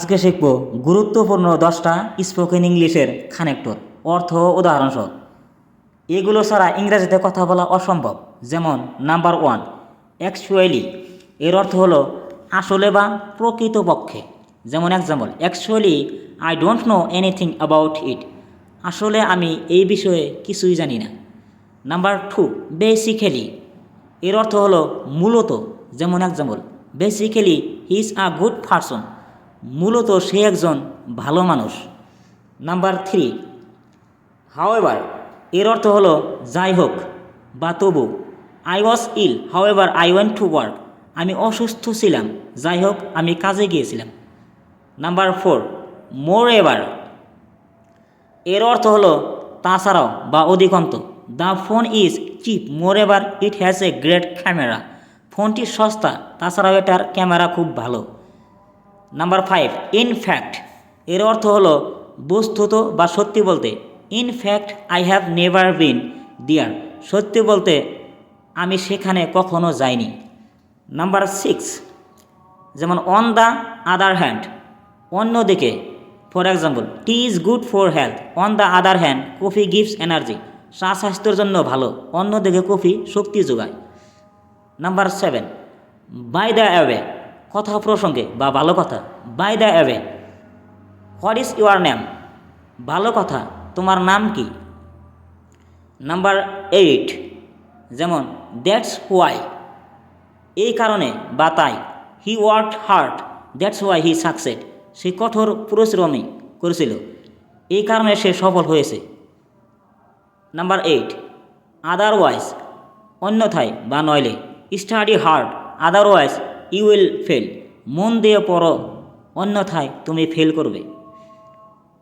আজকে শিখব গুরুত্বপূর্ণ দশটা স্পোকেন ইংলিশের কানেক্টর অর্থ ও উদাহরণ সহ এগুলো ছাড়া ইংরেজিতে কথা বলা অসম্ভব, যেমন নাম্বার ওয়ান অ্যাকচুয়ালি এর অর্থ হলো আসলে বা প্রকৃতপক্ষে। যেমন example actually I don't know anything about it আসলে আমি এই বিষয়ে কিছুই জানি না। নাম্বার টু বেসিক্যালি এর অর্থ হলো মূলত। যেমন example basically he is a good person মূলত সে একজন ভালো মানুষ। নাম্বার থ্রি হাওয়েভার এর অর্থ হলো, যাই হোক, বা তবু I was ill however I went to work আমি অসুস্থ ছিলাম, যাই হোক, আমি কাজে গিয়েছিলাম। নাম্বার ফোর মোর এভার এর অর্থ হলো, তাছাড়াও বা অধিকন্ত the phone is cheap moreover it has a great camera ফোনটি সস্তা, তাছাড়াও এটার ক্যামেরা খুব ভালো। নাম্বার ফাইভ ইনফ্যাক্ট এর অর্থ হলো বস্তুত বা সত্যি বলতে in fact I have never been there সত্যি বলতে, আমি সেখানে কখনো যাইনি। নাম্বার সিক্স যেমন অন দ্য আদার হ্যান্ড অন্যদিকে for example tea is good for health on the other hand coffee gives energy চা স্বাস্থ্যের জন্য ভালো। অন্যদিকে কফি শক্তি যোগায়। Number seven by the way কথা প্রসঙ্গে বা ভালো কথা by the way what is your name ভালো কথা, তোমার নাম কি? নাম্বার এইট যেমন দ্যাটস হোয়াই এই কারণে বা তাই he work hard that's why he succeed সে কঠোর পরিশ্রমী করেছিল, এই কারণে সে সফল হয়েছে। নাম্বার এইট আদারওয়াইজ অন্যথায় বা নইলে study hard otherwise you will fail মন দিয়ে পড়ো, অন্যথায় তুমি ফেল করবে।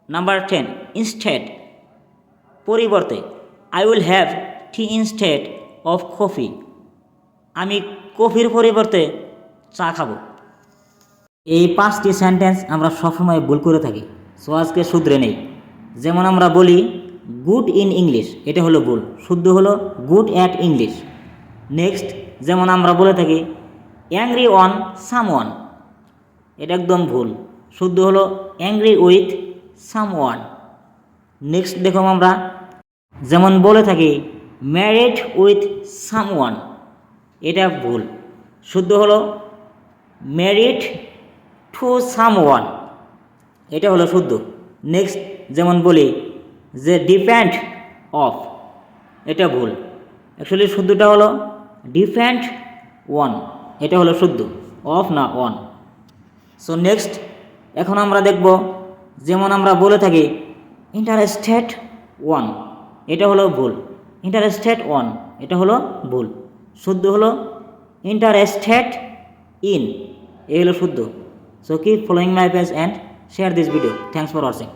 নাম্বার টেন ইনস্টেড পরিবর্তে I will have tea instead of coffee আমি কফির পরিবর্তে চা খাব। এই পাঁচটি সেন্টেন্স আমরা সবসময় ভুল করে থাকি সো আজকে শুধরে নেই। যেমন আমরা বলি গুড ইন ইংলিশ এটা হলো ভুল। শুদ্ধ হলো গুড অ্যাট ইংলিশ নেক্সট যেমন আমরা বলে থাকি অ্যাংরি অন সাম ওয়ান এটা একদম ভুল। শুদ্ধ হলো angry with someone next দেখো আমরা, যেমন বলে থাকি ম্যারিড উইথ সাম ওয়ান এটা ভুল। শুদ্ধ হলো ম্যারিড টু সাম ওয়ান এটা হলো শুদ্ধ। নেক্সট যেমন বলি, যে ডিপেন্ড অফ এটা ভুল। অ্যাকচুয়ালি শুদ্ধটা হলো ডিপেন্ড ওয়ান এটা হলো শুদ্ধ, অফ না অন। সো নেক্সট এখন আমরা দেখব, যেমন আমরা বলে থাকি ইন্টারেস্টেড ওয়ান এটা হলো ভুল। ইন্টারেস্টেড ওয়ান এটা হলো ভুল। শুদ্ধ হলো ইন্টারেস্টেড ইন এই হলো শুদ্ধ। So keep following my page and share this video thanks for watching